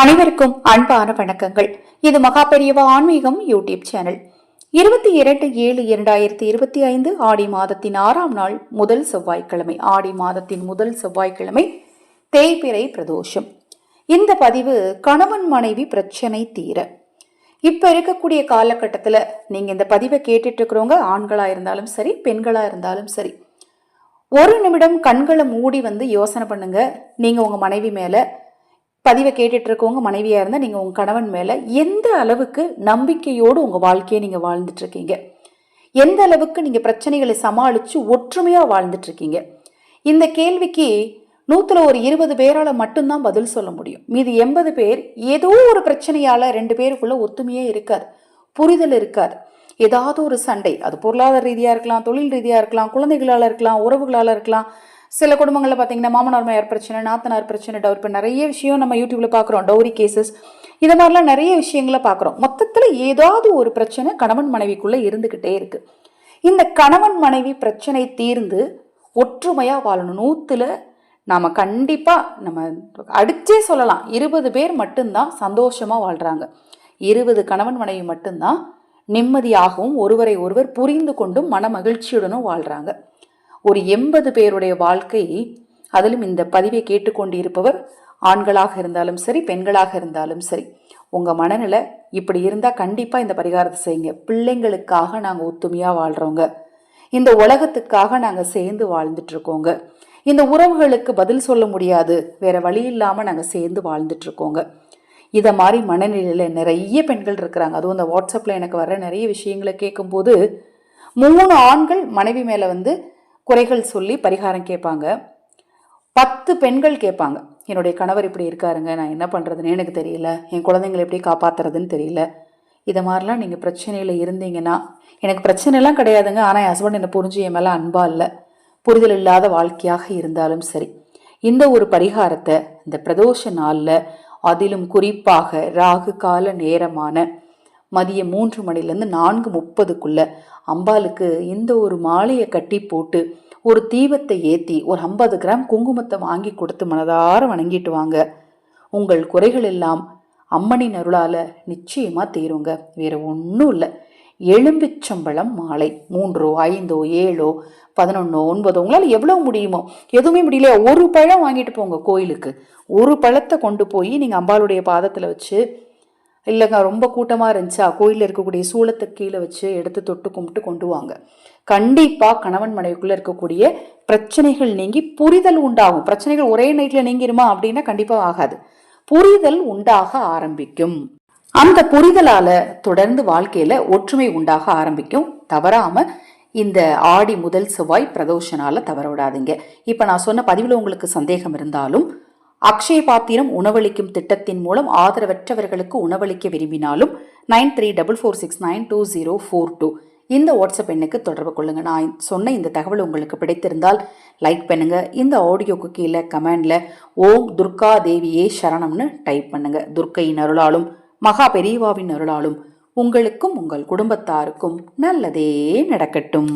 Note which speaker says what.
Speaker 1: அனைவருக்கும் அன்பான வணக்கங்கள். இது மகா பெரியவா ஆன்மீகம் யூடியூப் சேனல். இருபத்தி இரண்டு ஏழு இரண்டாயிரத்தி இருபத்தி ஐந்து ஆடி மாதத்தின் ஆறாம் நாள் முதல் செவ்வாய்க்கிழமை. ஆடி மாதத்தின் முதல் செவ்வாய்க்கிழமை தேய்பிறை பிரதோஷம். இந்த பதிவு கணவன் மனைவி பிரச்சனை தீர. இப்ப இருக்கக்கூடிய காலகட்டத்தில் நீங்க இந்த பதிவை கேட்டுட்டு இருக்கிறவங்க ஆண்களா இருந்தாலும் சரி பெண்களா இருந்தாலும் சரி ஒரு நிமிடம் கண்களை மூடி வந்து யோசனை பண்ணுங்க. நீங்க உங்க மனைவி மேல பதிவை கேட்டுட்டு இருக்கவங்க மனைவியாக இருந்தால் நீங்கள் உங்கள் கணவன் மேலே எந்த அளவுக்கு நம்பிக்கையோடு உங்கள் வாழ்க்கையை நீங்கள் வாழ்ந்துட்டுருக்கீங்க எந்த அளவுக்கு நீங்கள் பிரச்சனைகளை சமாளித்து ஒற்றுமையாக வாழ்ந்துட்டுருக்கீங்க இந்த கேள்விக்கு நூற்றுல ஒரு இருபது பேரால் மட்டும்தான் பதில் சொல்ல முடியும். மீதி எண்பது பேர் ஏதோ ஒரு பிரச்சனையால் ரெண்டு பேருக்குள்ளே ஒத்துமையே இருக்காது புரிதல் இருக்காது. ஏதாவது ஒரு சண்டை அது பொருளாதார ரீதியாக இருக்கலாம் தொழில் ரீதியாக இருக்கலாம் குழந்தைகளால் இருக்கலாம் உறவுகளால் இருக்கலாம் சில குடும்பங்களில் பார்த்தீங்கன்னா மாமனார் மாயார் பிரச்சனை நாத்தனார் பிரச்சனை டவுர் இப்போ நிறைய விஷயம் நம்ம யூடியூப்ல பார்க்குறோம் டவுரி கேசஸ் இது மாதிரிலாம் நிறைய விஷயங்களை பார்க்குறோம் மொத்தத்தில் ஏதாவது ஒரு பிரச்சனை கணவன் மனைவிக்குள்ளே இருந்துக்கிட்டே இருக்கு. இந்த கணவன் மனைவி பிரச்சனை தீர்ந்து ஒற்றுமையாக வாழணும். நூற்றுல நாம் கண்டிப்பாக நம்ம அடிச்சே சொல்லலாம். இருபது பேர் மட்டும்தான் சந்தோஷமாக வாழ்கிறாங்க இருபது கணவன் மனைவி மட்டும்தான் நிம்மதியாகவும் ஒருவரை ஒருவர் புரிந்து கொண்டும் மன மகிழ்ச்சியுடனும் வாழ்கிறாங்க ஒரு எண்பது பேருடைய வாழ்க்கை அதிலும் இந்த பதிவை கேட்டுக்கொண்டு இருப்பவர் ஆண்களாக இருந்தாலும் சரி பெண்களாக இருந்தாலும் சரி. உங்கள் மனநிலை இப்படி இருந்தால் கண்டிப்பாக இந்த பரிகாரத்தை செய்யுங்க. பிள்ளைங்களுக்காக நாங்கள் ஒத்துமையாக வாழ்கிறோங்க இந்த உலகத்துக்காக நாங்கள் சேர்ந்து வாழ்ந்துட்டுருக்கோங்க. இந்த உறவுகளுக்கு பதில் சொல்ல முடியாது. வேற வழி இல்லாமல் நாங்கள் சேர்ந்து வாழ்ந்துட்டுருக்கோங்க. இதை மாதிரி மனநிலையில் நிறைய பெண்கள் இருக்கிறாங்க. அதுவும் இந்த வாட்ஸ்அப்பில் எனக்கு வர நிறைய விஷயங்களை கேட்கும்போது மூணு ஆண்கள் மனைவி மேலே வந்து குறைகள் சொல்லி பரிகாரம் கேட்பாங்க. பத்து பெண்கள் கேட்பாங்க. என்னுடைய கணவர் இப்படி இருக்காருங்க நான் என்ன பண்ணுறதுன்னு எனக்கு தெரியல. என் குழந்தைங்களை எப்படி காப்பாற்றுறதுன்னு தெரியல. இதை மாதிரிலாம் நீங்கள் பிரச்சனையில் இருந்தீங்கன்னா எனக்கு பிரச்சனைலாம் கிடையாதுங்க. ஆனால் என் ஹஸ்பண்ட் என்னை புரிஞ்சு என் மேலே அன்பா இல்லை. புரிதல் இல்லாத வாழ்க்கையாக இருந்தாலும் சரி. இந்த ஒரு பரிகாரத்தை இந்த பிரதோஷ நாளில் அதிலும் குறிப்பாக ராகு கால நேரமான மதியம் மூன்று மணிலேருந்து நான்கு முப்பதுக்குள்ள அம்பாளுக்கு இந்த ஒரு மாலையை கட்டி போட்டு ஒரு தீபத்தை ஏற்றி ஒரு ஐம்பது கிராம் குங்குமத்தை வாங்கி கொடுத்து மனதார வணங்கிட்டு வாங்க. உங்கள் குறைகள் எல்லாம் அம்மனின் அருளால் நிச்சயமாக தீருங்க. வேறு ஒன்றும் இல்லை. எலும்பிச்சம்பழம் மாலை. மூன்றோ ஐந்தோ ஏழோ பதினொன்னோ ஒன்பதோ உங்களால் எவ்வளோ முடியுமோ எதுவுமே முடியல ஒரு பழம் வாங்கிட்டு போங்க கோயிலுக்கு. ஒரு பழத்தை கொண்டு போய் நீங்கள் அம்பாளுடைய பாதத்தில் வச்சு இல்லைங்க ரொம்ப கூட்டமாக இருந்துச்சா? கோயிலில் இருக்கக்கூடிய சூளத்தை கீழே வச்சு எடுத்து தொட்டு கும்பிட்டு கொண்டு வாங்க. கண்டிப்பாக கணவன் மனைவிக்குள்ளே இருக்கக்கூடிய பிரச்சனைகள் நீங்கி புரிதல் உண்டாகும். பிரச்சனைகள் ஒரே நைட்டில் நீங்கிருமா அப்படின்னா கண்டிப்பாக ஆகாது. புரிதல் உண்டாக ஆரம்பிக்கும். அந்த புரிதலால் தொடர்ந்து வாழ்க்கையில் ஒற்றுமை உண்டாக ஆரம்பிக்கும். தவறாமல் இந்த ஆடி முதல் செவ்வாய் பிரதோஷனால தவற விடாதீங்க. இப்போ நான் சொன்ன பதிவில் உங்களுக்கு சந்தேகம் இருந்தாலும் அக்ஷய பாத்திரம் உணவளிக்கும் திட்டத்தின் மூலம் ஆதரவற்றவர்களுக்கு உணவளிக்க விரும்பினாலும் nine three double four six nine two zero four two. இந்த வாட்ஸ்அப் எண்ணுக்கு தொடர்பு கொள்ளுங்கள் நான் சொன்ன இந்த தகவல் உங்களுக்கு பிடித்திருந்தால் லைக் பண்ணுங்க. இந்த ஆடியோக்கு கீழே கமெண்டில் ஓம் துர்கா தேவியே சரணம்னு டைப் பண்ணுங்க. துர்க்கையின் அருளாலும் மகா பெரியவாவின் அருளாலும் உங்களுக்கும் உங்கள் குடும்பத்தாருக்கும் நல்லதே நடக்கட்டும்.